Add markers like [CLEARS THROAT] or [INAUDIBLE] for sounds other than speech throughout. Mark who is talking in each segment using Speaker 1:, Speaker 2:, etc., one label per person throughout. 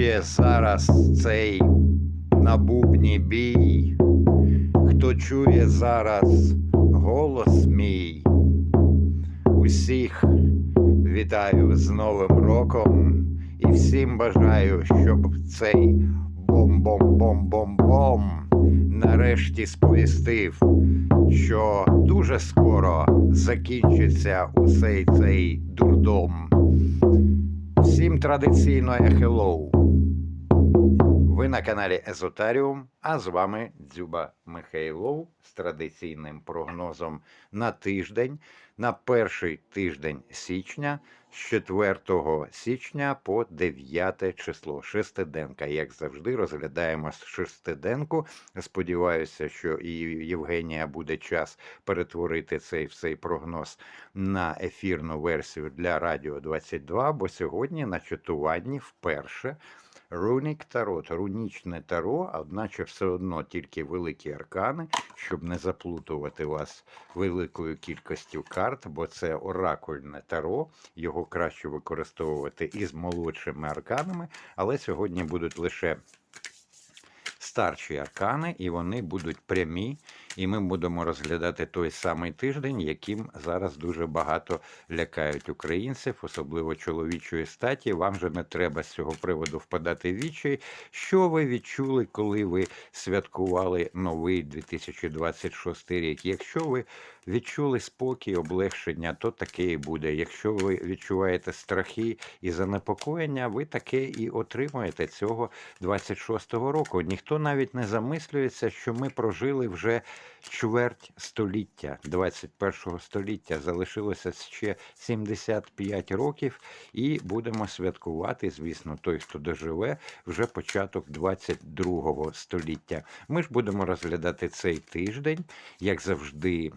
Speaker 1: чує зараз цей набубній бій, хто чує зараз голос мій, усіх вітаю з Новим роком і всім бажаю, щоб цей бом-бом-бом-бом-бом нарешті сповістив, що дуже скоро закінчиться усей цей дурдом. Всім традиційно хеллоу. На каналі Езотаріум, а з вами Дзюба Михайлов з традиційним прогнозом на тиждень, на перший тиждень січня, з 4 січня по 9 число. Шестиденка. Як завжди, розглядаємо шестиденку. Сподіваюся, що і Євгенія буде час перетворити цей цей прогноз на ефірну версію для Радіо 22, бо сьогодні на чатуванні вперше. Рунік Тарот, рунічне таро, одначе все одно тільки великі аркани, щоб не заплутувати вас великою кількістю карт, бо це оракульне таро, його краще використовувати із молодшими арканами, але сьогодні будуть лише старші аркани, і вони будуть прямі. І ми будемо розглядати той самий тиждень, яким зараз дуже багато лякають українців, особливо чоловічої статі. Вам же не треба з цього приводу впадати в вічі. Що ви відчули, коли ви святкували новий 2026 рік? Якщо ви відчули спокій, облегшення, то таке і буде. Якщо ви відчуваєте страхи і занепокоєння, ви таке і отримаєте цього 26-го року. Ніхто навіть не замислюється, що ми прожили вже чверть століття 21-го століття. Залишилося ще 75 років, і будемо святкувати, звісно, той, хто доживе, вже початок 22-го століття. Ми ж будемо розглядати цей тиждень, як завжди,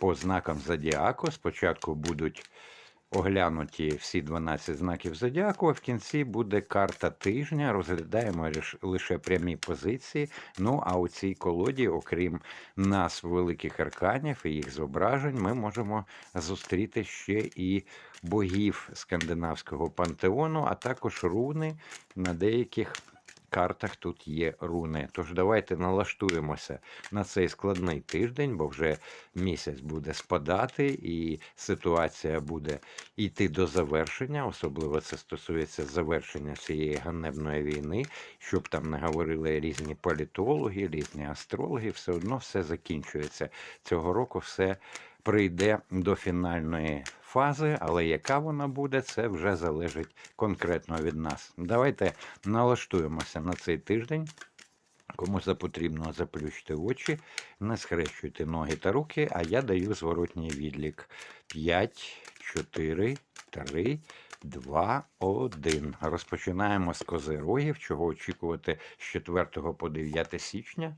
Speaker 1: по знакам зодіаку. Спочатку будуть оглянуті всі 12 знаків зодіаку, а в кінці буде карта тижня. Розглядаємо лише прямі позиції. Ну а у цій колоді, окрім нас, великих арканів і їх зображень, ми можемо зустріти ще і богів скандинавського пантеону, а також руни на деяких картах тут є руни. Тож давайте налаштуємося на цей складний тиждень, бо вже місяць буде спадати, і ситуація буде йти до завершення. Особливо це стосується завершення цієї ганебної війни, щоб там не говорили різні політологи, різні астрологи. Все одно все закінчується цього року. Все прийде до фінальної фази, але яка вона буде, це вже залежить конкретно від нас. Давайте налаштуємося на цей тиждень. Кому потрібно заплющити очі, не схрещуйте ноги та руки, а я даю зворотній відлік. 5, 4, 3, 2, 1. Розпочинаємо з козирогів, чого очікувати з 4 по 9 січня.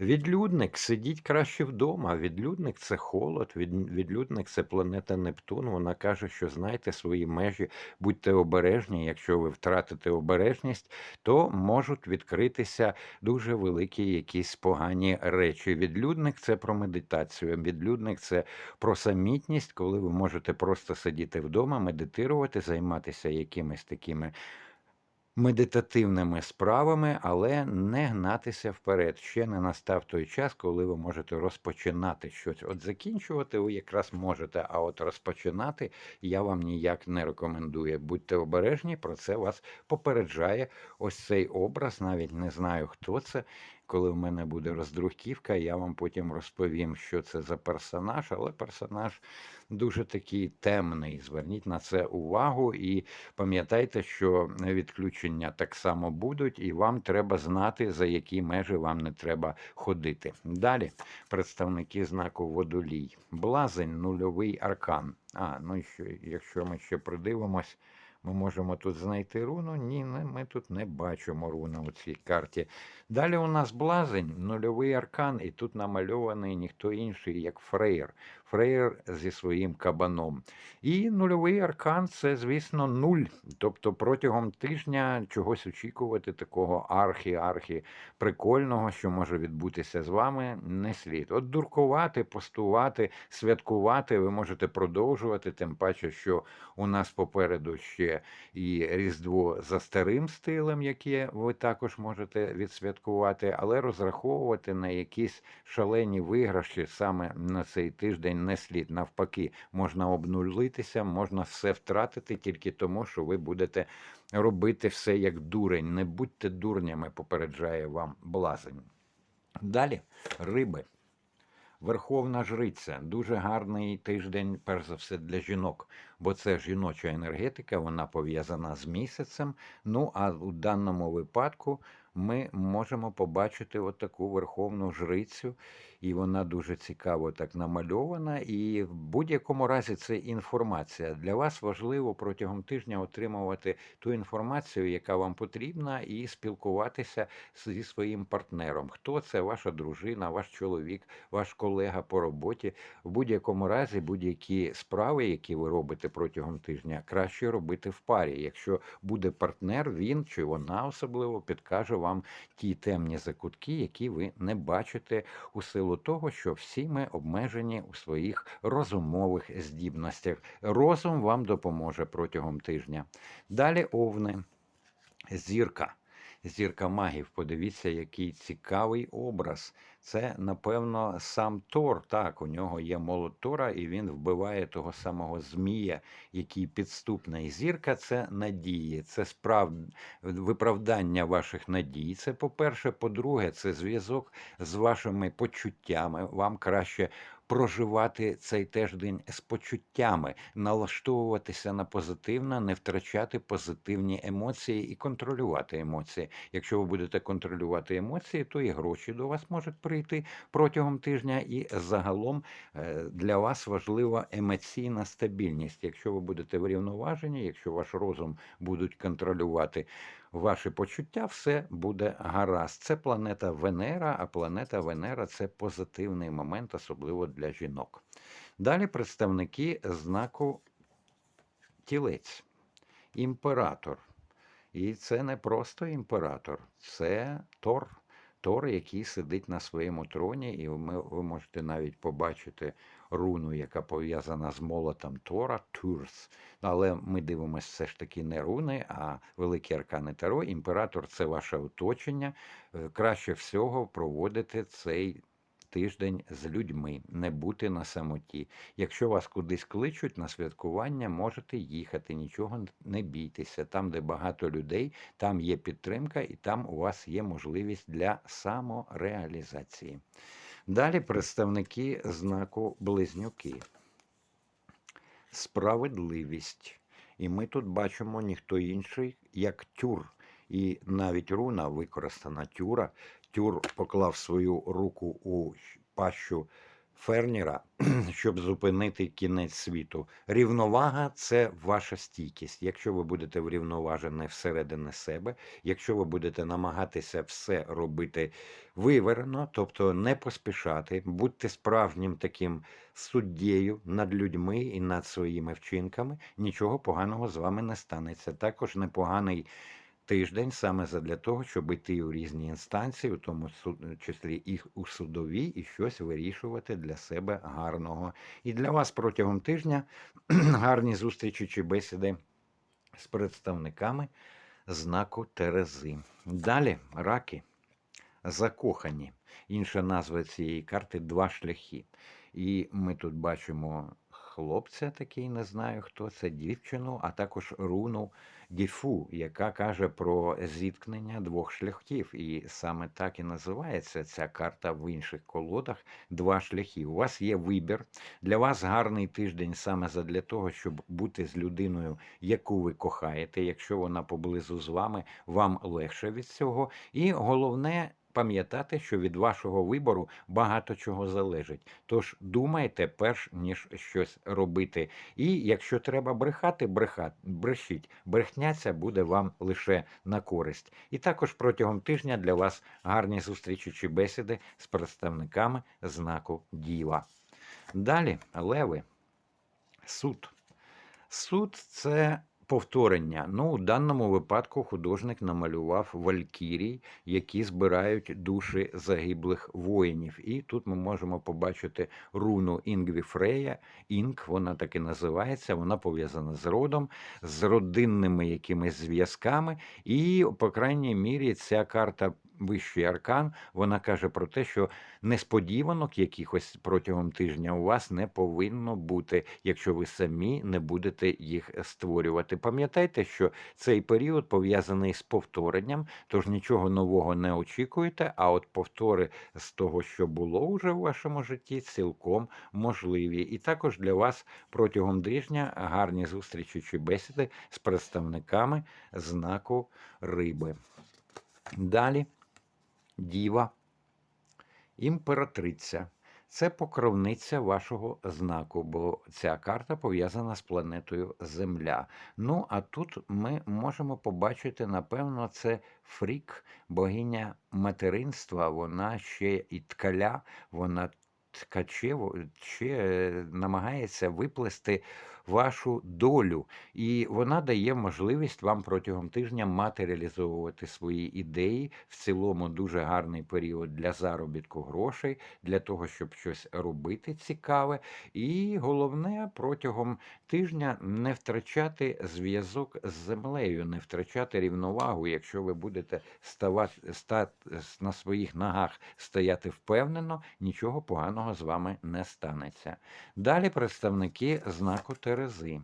Speaker 1: Відлюдник сидіть краще вдома. Відлюдник це холод, відлюдник це планета Нептун. Вона каже, що знайте свої межі, будьте обережні. Якщо ви втратите обережність, то можуть відкритися дуже великі якісь погані речі. Відлюдник це про медитацію. Відлюдник це про самітність, коли ви можете просто сидіти вдома, медитувати, займатися якимись такими медитативними справами, але не гнатися вперед. Ще не настав той час, коли ви можете розпочинати щось. От закінчувати ви якраз можете, а от розпочинати я вам ніяк не рекомендую. Будьте обережні, про це вас попереджає ось цей образ. Навіть не знаю, хто це коли в мене буде роздруківка, я вам потім розповім, що це за персонаж, але персонаж дуже такий темний. Зверніть на це увагу і пам'ятайте, що відключення так само будуть, і вам треба знати, за які межі вам не треба ходити. Далі представники знаку водолій. Блазень, нульовий аркан. А, ну і що, якщо ми ще придивимось. Ми можемо тут знайти руну. Ні, ми тут не бачимо руна у цій карті. Далі у нас блазень, нульовий аркан, і тут намальований ніхто інший, як Фрейр. Фрейр зі своїм кабаном. І нульовий аркан це, звісно, нуль. Тобто протягом тижня чогось очікувати такого архі-архі прикольного, що може відбутися з вами, не слід. От дуркувати, постувати, святкувати ви можете продовжувати, тим паче, що у нас попереду ще і Різдво за старим стилем, яке ви також можете відсвяткувати, але розраховувати на якісь шалені виграші саме на цей тиждень не слід. Навпаки, можна обнулитися, можна все втратити тільки тому, що ви будете робити все як дурень. Не будьте дурнями, попереджає вам блазень. Далі риби. Верховна жриця дуже гарний тиждень, перш за все, для жінок, бо це жіноча енергетика, вона пов'язана з місяцем. Ну а у даному випадку ми можемо побачити отаку верховну жрицю, і вона дуже цікаво так намальована. І в будь-якому разі це інформація. Для вас важливо протягом тижня отримувати ту інформацію, яка вам потрібна, і спілкуватися зі своїм партнером. Хто це ваша дружина, ваш чоловік, ваш колега по роботі. В будь-якому разі будь-які справи, які ви робите протягом тижня, краще робити в парі. Якщо буде партнер, він чи вона особливо підкаже вам ті темні закутки, які ви не бачите у силу того, що всі ми обмежені у своїх розумових здібностях. Розум вам допоможе протягом тижня. Далі овни, зірка. Зірка магів, подивіться, який цікавий образ. Це, напевно, сам Тор. Так, у нього є молот Тора, і він вбиває того самого Змія, який підступний. Зірка це надії, це справ... виправдання ваших надій. Це по-перше, по-друге, це зв'язок з вашими почуттями. Вам краще проживати цей тиждень з почуттями, налаштовуватися на позитивне, не втрачати позитивні емоції і контролювати емоції. Якщо ви будете контролювати емоції, то і гроші до вас можуть прийти протягом тижня, і загалом е, для вас важлива емоційна стабільність. Якщо ви будете врівноважені, якщо ваш розум будуть контролювати ваші почуття, все буде гаразд. Це планета Венера, а планета Венера це позитивний момент, особливо для жінок. Далі представники знаку тілець, імператор. І це не просто імператор, це Тор. Тор, який сидить на своєму троні, і ми, ви можете навіть побачити руну, яка пов'язана з молотом Тора, Турс. Але ми дивимося все ж таки не руни, а великі аркани Таро. Імператор це ваше оточення. Е, Краще всього проводити цей тиждень з людьми, не бути на самоті. Якщо вас кудись кличуть на святкування, можете їхати, нічого не бійтеся. Там, де багато людей, там є підтримка, і там у вас є можливість для самореалізації. Далі представники знаку близнюки. Справедливість. І ми тут бачимо ніхто інший, як тюр. І навіть руна використана тюра. Тюр поклав свою руку у пащу Ферніра, [CLEARS THROAT] щоб зупинити кінець світу. Рівновага це ваша стійкість. Якщо ви будете врівноважені всередині себе, якщо ви будете намагатися все робити виверено, тобто не поспішати, будьте справжнім таким суддєю над людьми і над своїми вчинками, нічого поганого з вами не станеться. Також непоганий тиждень саме задля того, щоб йти у різні інстанції, у тому числі і у судові, і щось вирішувати для себе гарного. І для вас протягом тижня [CLEARS THROAT] гарні зустрічі чи бесіди з представниками знаку Терези. Далі раки. Закохані. Інша назва цієї карти два шляхи. І ми тут бачимо хлопця, такий не знаю хто це, дівчину, а також руну Діфу, яка каже про зіткнення двох шляхів. І саме так і називається ця карта в інших колодах. Два шляхи. У вас є вибір. Для вас гарний тиждень саме задля того, щоб бути з людиною, яку ви кохаєте. Якщо вона поблизу з вами, вам легше від цього. І головне пам'ятати, що від вашого вибору багато чого залежить. Тож думайте, перш ніж щось робити. І якщо треба брехати, брехати, брешіть. Брехня ця буде вам лише на користь. І також протягом тижня для вас гарні зустрічі чи бесіди з представниками знаку Діва. Далі, леви, суд. Суд це повторення. Ну, у даному випадку художник намалював валькірій, які збирають душі загиблих воїнів. І тут ми можемо побачити руну Інгві Фрея. Інг, вона так і називається, вона пов'язана з родом, з родинними якимись зв'язками. І, по крайній мірі, ця карта. Вищий аркан, вона каже про те, що несподіванок якихось протягом тижня у вас не повинно бути, якщо ви самі не будете їх створювати. Пам'ятайте, що цей період пов'язаний з повторенням, тож нічого нового не очікуєте. А от повтори з того, що було вже в вашому житті, цілком можливі. І також для вас протягом тижня гарні зустрічі чи бесіди з представниками знаку риби. Далі діва, імператриця. Це покровниця вашого знаку, бо ця карта пов'язана з планетою Земля. Ну, а тут ми можемо побачити, напевно, це фрік, богиня материнства, вона ще і ткаля, вона ткаче, ще намагається виплести вашу долю, і вона дає можливість вам протягом тижня матеріалізовувати свої ідеї. В цілому дуже гарний період для заробітку грошей, для того, щоб щось робити цікаве. І головне протягом тижня не втрачати зв'язок з землею, не втрачати рівновагу, якщо ви будете ставати стати на своїх ногах стояти впевнено, нічого поганого з вами не станеться. Далі представники знаку Терези.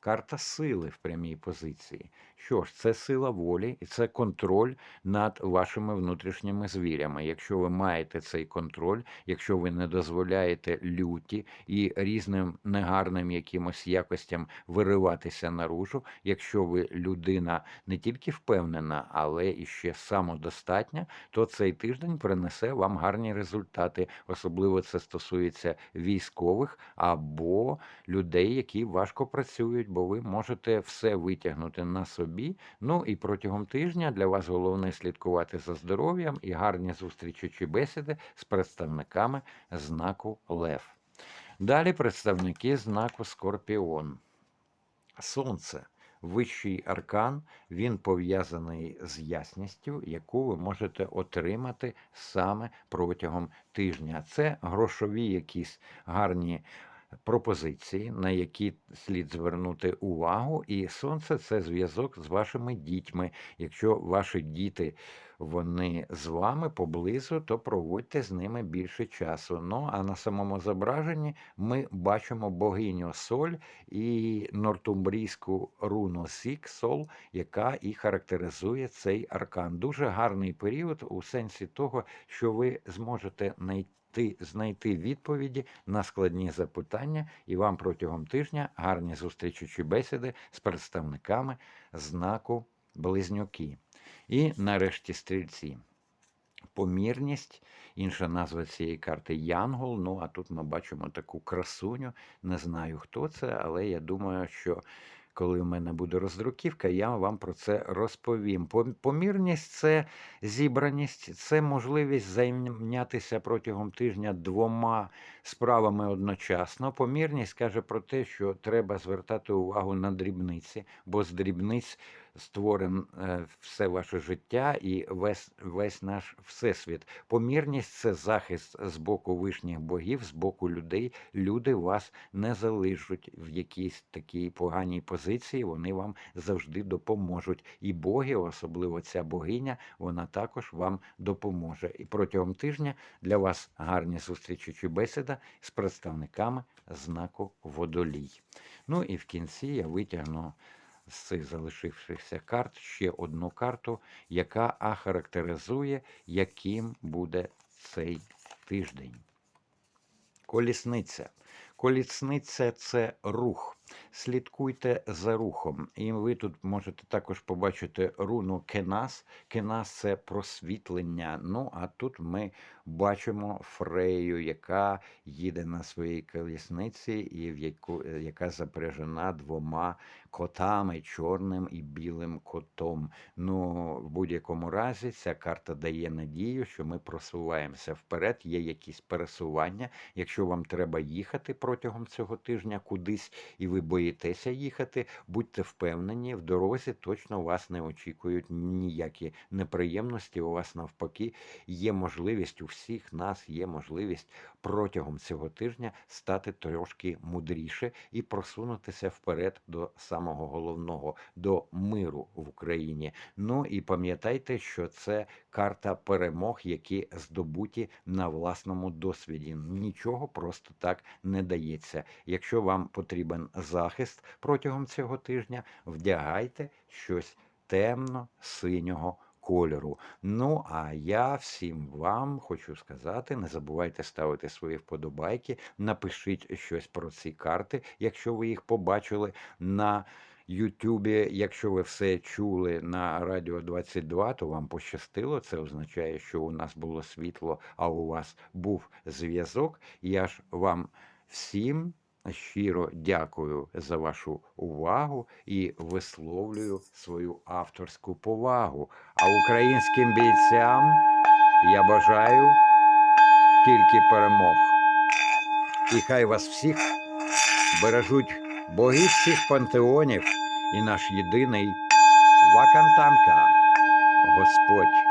Speaker 1: Карта сили в прямій позиції. Що ж, це сила волі і це контроль над вашими внутрішніми звірями. Якщо ви маєте цей контроль, якщо ви не дозволяєте люті і різним негарним якимось якостям вириватися наружу, якщо ви людина не тільки впевнена, але і ще самодостатня, то цей тиждень принесе вам гарні результати. Особливо це стосується військових або людей, які важко працюють, бо ви можете все витягнути на собі. Ну і протягом тижня для вас головне слідкувати за здоров'ям і гарні зустрічі чи бесіди з представниками знаку Лев. Далі представники знаку Скорпіон. Сонце. Вищий аркан, він пов'язаний з ясністю, яку ви можете отримати саме протягом тижня. Це грошові якісь гарні пропозиції, на які слід звернути увагу. І сонце це зв'язок з вашими дітьми. Якщо ваші діти вони з вами поблизу, то проводьте з ними більше часу. Ну а на самому зображенні ми бачимо богиню Соль і нортумбрійську руну Сік Сол, яка і характеризує цей аркан. Дуже гарний період у сенсі того, що ви зможете знайти знайти відповіді на складні запитання, і вам протягом тижня гарні зустрічі чи бесіди з представниками знаку Близнюки. І нарешті стрільці. Помірність, інша назва цієї карти Янгол. Ну а тут ми бачимо таку красуню. Не знаю, хто це, але я думаю, що коли в мене буде роздруківка, я вам про це розповім. Помірність це зібраність, це можливість зайнятися протягом тижня двома справами одночасно. Помірність каже про те, що треба звертати увагу на дрібниці, бо з дрібниць створен е, все ваше життя і весь весь наш всесвіт. Помірність це захист з боку вишніх богів, з боку людей. Люди вас не залишать в якійсь такій поганій позиції. Вони вам завжди допоможуть. І боги, особливо ця богиня, вона також вам допоможе. І протягом тижня для вас гарні зустрічі чи бесіда з представниками знаку водолій. Ну і в кінці я витягну з цих залишившихся карт ще одну карту, яка охарактеризує, яким буде цей тиждень. Колісниця. Колісниця це рух. Слідкуйте за рухом, і ви тут можете також побачити руну Кенас. Кенас це просвітлення. Ну а тут ми бачимо Фрею, яка їде на своїй колісниці, і в яку е, яка запряжена двома котами, чорним і білим котом. Ну, в будь-якому разі, ця карта дає надію, що ми просуваємося вперед. Є якісь пересування. Якщо вам треба їхати протягом цього тижня кудись, і ви боїтеся їхати, будьте впевнені, в дорозі точно вас не очікують ніякі неприємності. У вас навпаки є можливість у всіх нас є можливість протягом цього тижня стати трошки мудріше і просунутися вперед до самого головного до миру в Україні. Ну і пам'ятайте, що це карта перемог, які здобуті на власному досвіді. Нічого просто так не дається. Якщо вам потрібен захист протягом цього тижня, вдягайте щось темно-синього кольору. Ну а я всім вам хочу сказати: не забувайте ставити свої вподобайки, напишіть щось про ці карти, якщо ви їх побачили на. Ютубі, якщо ви все чули на Радіо 22, то вам пощастило. Це означає, що у нас було світло, а у вас був зв'язок. Я ж вам всім щиро дякую за вашу увагу і висловлюю свою авторську повагу. А українським бійцям я бажаю тільки перемог. І хай вас всіх бережуть боги всіх пантеонів і наш єдиний Вакантанка, Господь.